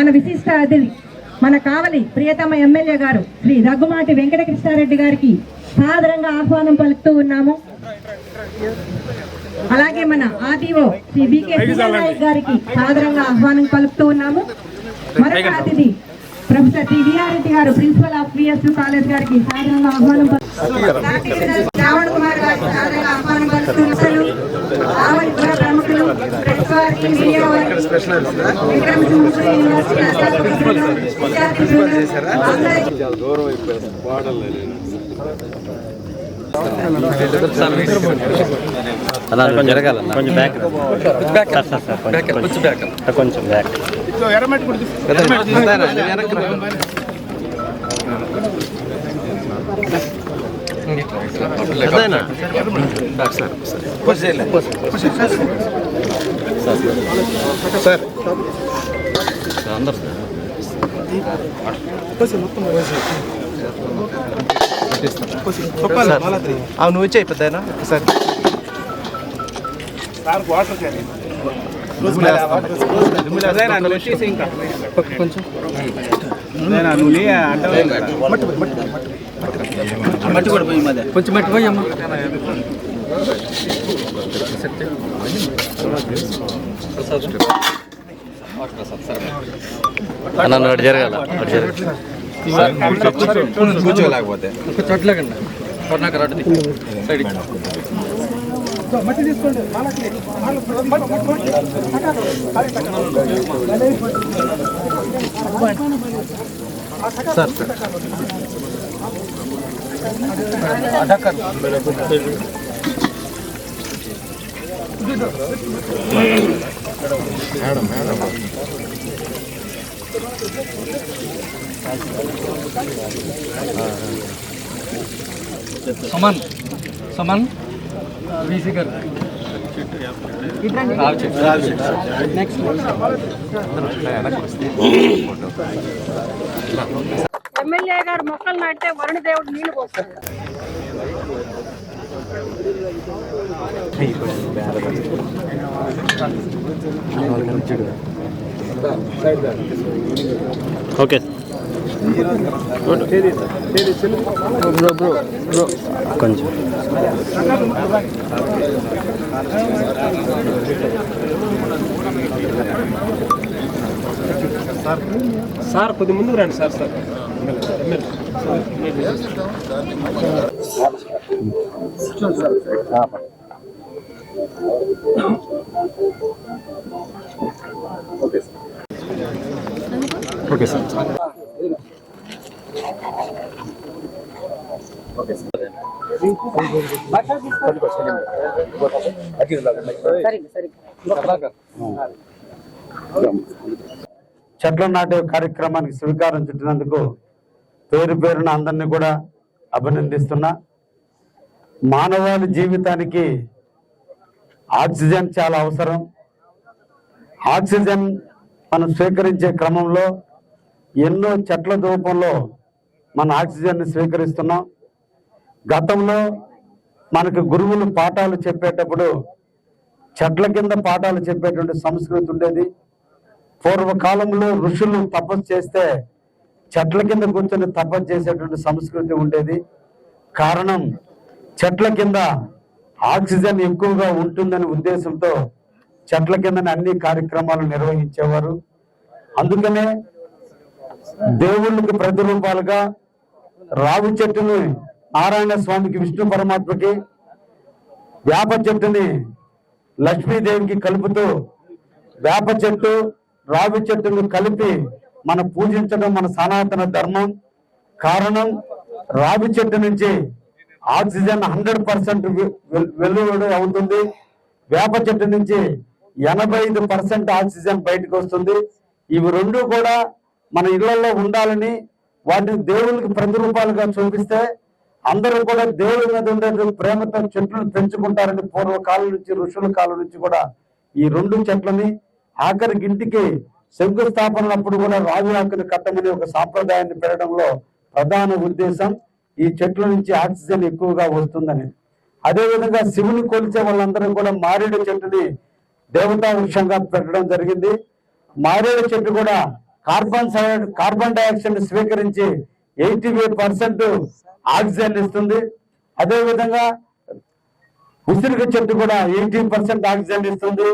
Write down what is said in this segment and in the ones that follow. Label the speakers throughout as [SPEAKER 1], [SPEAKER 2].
[SPEAKER 1] మన విశిష్ట అతిథి మన కావలి ప్రియతమ ఎమ్మెల్యే గారు శ్రీ దగ్గుమాటి వెంకటకృష్ణారెడ్డి గారికి సాదరంగా ఆహ్వానం పలుకుతూ ఉన్నాము. అలాగే మన ఆర్టీఓ శ్రీ బికే నాయక్ గారికి సాదరంగా ఆహ్వానం పలుకుతూ ఉన్నాము. మరొక అతిథి ప్రొఫెసర్ టి విఆర్రెడ్డి గారు ప్రిన్సిపల్ ఆఫ్ విఎస్ కాలేజ్ గారికి సాదరంగా ఆహ్వానం పలుకుతూ శ్రావణ్ కుమార్ ఆహ్వానం పలుకుతున్నారు ఆవలి పుర ప్రముఖులు ప్రెస్ వారికి మీడియా వారికి విక్రమ్ యూనివర్సిటీ విద్యార్థి
[SPEAKER 2] జరగాల కొంచెం బ్యాక్ సార్ సార్ సార్ కొంచెం బ్యాక్ కొంచెం బ్యాక్
[SPEAKER 3] సార్.
[SPEAKER 2] అందరు
[SPEAKER 3] అవును నువ్వు వచ్చాయి పెద్ద సార్. కొంచెం. మట్టి కూడా పోయి మధ్య కొంచెం మట్టి పోయి అమ్మ.
[SPEAKER 2] అన్న అటు జరగాల అటు జరగాల.
[SPEAKER 3] కూర్చోలేకపోతే.
[SPEAKER 2] చోట్లకండి సైడ్
[SPEAKER 3] సార్.
[SPEAKER 4] సమాన్ సమాన్ వీసీ గారు
[SPEAKER 5] ఎమ్మెల్యే గారు మొక్కలు నాటితే వరుణ దేవుడు నీళ్ళు పోస్తారు.
[SPEAKER 2] ఓకే. కొంచెం.
[SPEAKER 3] సార్ కొద్ది ముందుకు రండి సార్ సార్. Okay sir.
[SPEAKER 6] చెట్ల నాటే కార్యక్రమానికి స్వీకారం చుట్టినందుకు పేరు పేరున అందరినీ కూడా అభినందిస్తున్నా. మానవాళి జీవితానికి ఆక్సిజన్ చాలా అవసరం. ఆక్సిజన్ మనం స్వీకరించే క్రమంలో ఎన్నో చెట్ల రూపంలో మన ఆక్సిజన్ని స్వీకరిస్తున్నాం. గతంలో మనకు గురువులు పాఠాలు చెప్పేటప్పుడు చెట్ల కింద పాఠాలు చెప్పేటువంటి సంస్కృతి ఉండేది. పూర్వకాలంలో ఋషులు తపస్సు చేస్తే చెట్ల కింద కూర్చొని తపస్సు చేసేటువంటి సంస్కృతి ఉండేది. కారణం చెట్ల కింద ఆక్సిజన్ ఎక్కువగా ఉంటుందనే ఉద్దేశంతో చెట్ల కింద అన్ని కార్యక్రమాలు నిర్వహించేవారు. అందుకనే దేవుళ్ళకి ప్రతిరూపాలుగా రావి చెట్టుని నారాయణ స్వామికి విష్ణు పరమాత్మకి వేప చెట్టుని లక్ష్మీదేవికి కలుపుతూ వేప చెట్టు రావి చెట్టును కలిపి మనం పూజించడం మన సనాతన ధర్మం కారణం రావి చెట్టు నుంచి ఆక్సిజన్ హండ్రెడ్ పర్సెంట్ వెలువడి అవుతుంది. వేప చెట్టు నుంచి ఎనభై ఐదు పర్సెంట్ ఆక్సిజన్ బయటకు వస్తుంది. ఇవి రెండు కూడా మన ఇళ్ళలో ఉండాలని వాటిని దేవునికి ప్రతిరూపాలుగా చూపిస్తే అందరూ కూడా దేవుడి మీద ఉండే ప్రేమతో చెట్లను పెంచుకుంటారని పూర్వకాలం నుంచి ఋషుల కాలం నుంచి కూడా ఈ రెండు చెట్లని ఆఖరికి ఇంటికి శంకుస్థాపనప్పుడు కూడా రాజు ఆకుని కట్టమని ఒక సాంప్రదాయాన్ని పెరగడంలో ప్రధాన ఉద్దేశం ఈ చెట్ల నుంచి ఆక్సిజన్ ఎక్కువగా వస్తుందని. అదేవిధంగా శివుని కొలిచే వాళ్ళందరూ కూడా మారేడు చెట్టుని దేవతా వృక్షంగా పెట్టడం జరిగింది. మారేడు చెట్టు కూడా కార్బన్ కార్బన్ డైఆక్సైడ్ స్వీకరించి ఎయిటీ పర్సెంట్ ఆక్సిజన్ ఇస్తుంది. అదేవిధంగా ఉసిరిక చెట్టు కూడా ఎయిటీ పర్సెంట్ ఆక్సిజన్ ఇస్తుంది.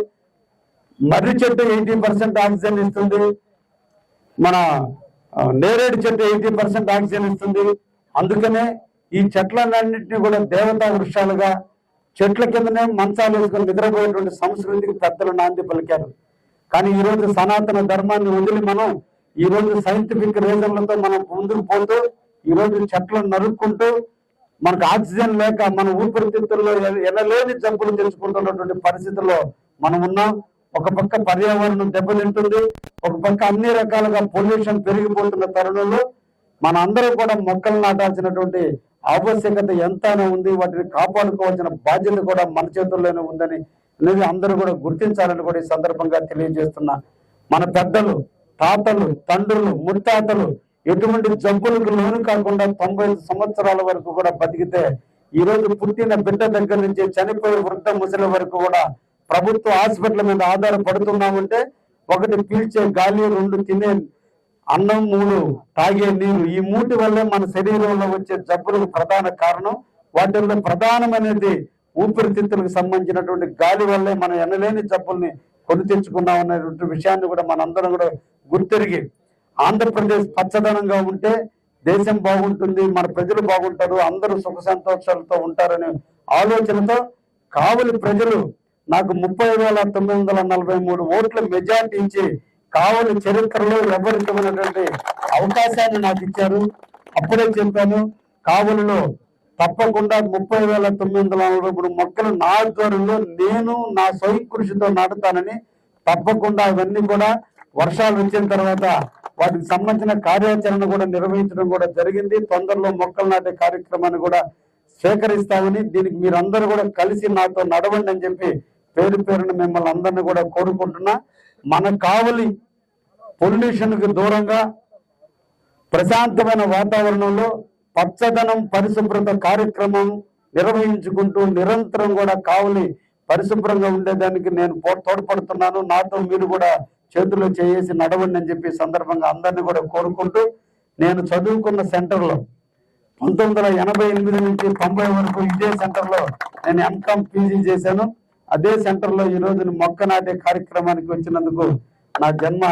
[SPEAKER 6] మర్రి చెట్టు ఎయిటీ పర్సెంట్ ఆక్సిజన్ ఇస్తుంది. మన నేరేడు చెట్టు ఎయిటీ పర్సెంట్ ఆక్సిజన్ ఇస్తుంది. అందుకనే ఈ చెట్లన్నింటినీ కూడా దేవతా వృక్షాలుగా చెట్ల కిందనే మంచాలు వేసుకుని నిద్రపోయేటువంటి సంస్కృతికి పెద్దలు నాంది పలికారు? కానీ ఈ రోజు సనాతన ధర్మాన్ని వదిలి మనం ఈ రోజు సైంటిఫిక్ రీజన్లతో మనం ముందుకు పోతూ ఈ రోజు చెట్లను నరుక్కుంటూ మనకు ఆక్సిజన్ లేక మన ఊపిరితిత్తుల్లో ఎ- ఎనలేని జబ్బులు తెచ్చుకుంటున్నటువంటి పరిస్థితుల్లో మనం ఉన్నాం. ఒక పక్క పర్యావరణం దెబ్బతింటుంది ఒక పక్క అన్ని రకాలుగా పొల్యూషన్ పెరిగిపోతున్న తరుణంలో మన అందరూ కూడా మొక్కలు నాటాల్సినటువంటి ఆవశ్యకత ఎంతైనా ఉంది వాటిని కాపాడుకోవాల్సిన బాధ్యత కూడా మన చేతుల్లోనే ఉందని అనేది అందరూ కూడా గుర్తించాలని కూడా ఈ సందర్భంగా తెలియజేస్తున్నా. మన పెద్దలు తాతలు తండ్రులు ముత్తాతలు ఎటువంటి జబ్బులకు లోను కాకుండా తొంభై సంవత్సరాల వరకు కూడా బతికితే ఈ రోజు పుట్టిన బిడ్డ దగ్గర నుంచి చనిపోయే వృద్ధ ముసలి వరకు కూడా ప్రభుత్వ హాస్పిటల్ మీద ఆధారపడుతున్నామంటే ఒకటి పీల్చే గాలి రెండు తినే అన్నం మూడు తాగే నీరు. ఈ మూటి వల్లే మన శరీరంలో వచ్చే జబ్బులకు ప్రధాన కారణం. వాటిల్లో ప్రధానమైనది ఊపిరితిత్తులకు సంబంధించినటువంటి గాలి వల్లే మనం ఎనలేని జబ్బుల్ని కొని తెచ్చుకున్నాం అనేటువంటి విషయాన్ని కూడా మనందరం కూడా గుర్తెరిగి ఆంధ్రప్రదేశ్ పచ్చదనంగా ఉంటే దేశం బాగుంటుంది మన ప్రజలు బాగుంటారు అందరూ సుఖ సంతోషాలతో ఉంటారనే ఆలోచనతో కావలి ప్రజలు నాకు ముప్పై వేల తొమ్మిది వందల నలభై మూడు ఓట్ల మెజార్టీ ఇచ్చి కావలి చరిత్రలో ఎవరికమైనటువంటి అవకాశాన్ని నాకు ఇచ్చారు. అప్పుడే చెప్పాను కావలిలో తప్పకుండా ముప్పై వేల తొమ్మిది వందల నలభై మూడు మొక్కలు నా ఆధ్వర్యంలో నేను నా స్వయం కృషితో నాటుతానని తప్పకుండా అవన్నీ కూడా వర్షాలు వచ్చిన తర్వాత వాటికి సంబంధించిన కార్యాచరణ కూడా నిర్వహించడం కూడా జరిగింది. తొందరలో మొక్కలు నాటే కార్యక్రమాన్ని కూడా సేకరిస్తామని దీనికి మీరందరూ కూడా కలిసి నాతో నడవండి అని చెప్పి పేరు పేరున మిమ్మల్ని అందరినీ కూడా కోరుకుంటున్నా. మన కావలి పొల్యూషన్కి దూరంగా ప్రశాంతమైన వాతావరణంలో పచ్చదనం పరిశుభ్రత కార్యక్రమం నిర్వహించుకుంటూ నిరంతరం కూడా కావలి పరిశుభ్రంగా ఉండేదానికి నేను తోడ్పడుతున్నాను. నాతో మీరు కూడా చేతులు చేసి నడవండి అని చెప్పి సందర్భంగా అందరినీ కూడా కోరుకుంటూ నేను చదువుకున్న సెంటర్లో పంతొమ్మిది వందల ఎనభై ఎనిమిది నుంచి తొంభై వరకు ఇదే సెంటర్లో నేను ఎంకామ్ పీజీ చేశాను. అదే సెంటర్లో ఈ రోజు మొక్క నాటే కార్యక్రమానికి వచ్చినందుకు నా జన్మ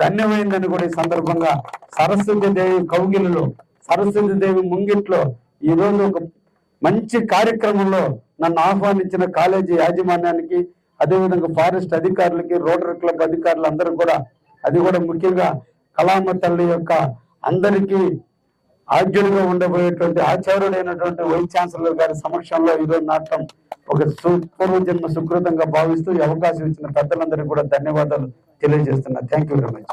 [SPEAKER 6] ధన్యమైందని కూడా ఈ సందర్భంగా సరస్వతి దేవి కౌగిలిలో సరస్వతి దేవి ముంగిట్లో ఈ రోజు ఒక మంచి కార్యక్రమంలో నన్ను ఆహ్వానించిన కాలేజీ యాజమాన్యానికి అదేవిధంగా ఫారెస్ట్ అధికారులకి రోటరీ క్లబ్ అధికారులు అందరూ కూడా అది కూడా ముఖ్యంగా కళామ తల్లి యొక్క అందరికీ ఆద్యులుగా ఉండబోయేటువంటి ఆచార్యుడైనటువంటి వైస్ ఛాన్సలర్ గారి సమక్షంలో ఈరోజు నాటం ఒక పూర్వజన్మ సుకృతంగా భావిస్తూ ఈ అవకాశం ఇచ్చిన పెద్దలందరికీ కూడా ధన్యవాదాలు తెలియజేస్తున్నా thank you very much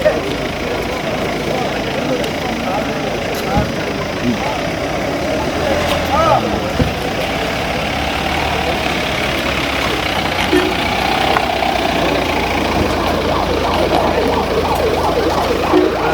[SPEAKER 7] Thank you.